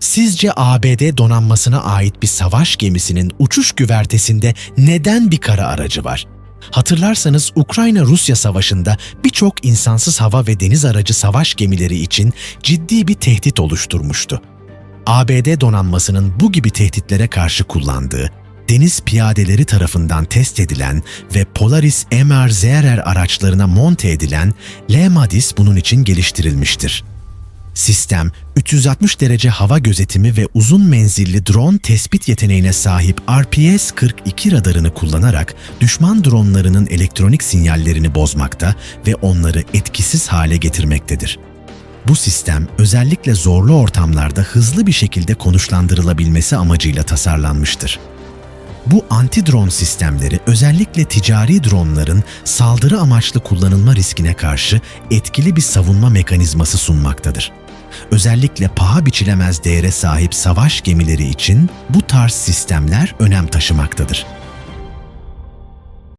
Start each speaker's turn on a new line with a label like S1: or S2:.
S1: Sizce ABD donanmasına ait bir savaş gemisinin uçuş güvertesinde neden bir kara aracı var? Hatırlarsanız Ukrayna-Rusya savaşında birçok insansız hava ve deniz aracı savaş gemileri için ciddi bir tehdit oluşturmuştu. ABD donanmasının bu gibi tehditlere karşı kullandığı, deniz piyadeleri tarafından test edilen ve Polaris MR-ZRR araçlarına monte edilen LEMADIS bunun için geliştirilmiştir. Sistem, 360 derece hava gözetimi ve uzun menzilli drone tespit yeteneğine sahip RPS-42 radarını kullanarak düşman dronlarının elektronik sinyallerini bozmakta ve onları etkisiz hale getirmektedir. Bu sistem özellikle zorlu ortamlarda hızlı bir şekilde konuşlandırılabilmesi amacıyla tasarlanmıştır. Bu anti-drone sistemleri özellikle ticari dronların saldırı amaçlı kullanılma riskine karşı etkili bir savunma mekanizması sunmaktadır. Özellikle paha biçilemez değere sahip savaş gemileri için bu tarz sistemler önem taşımaktadır.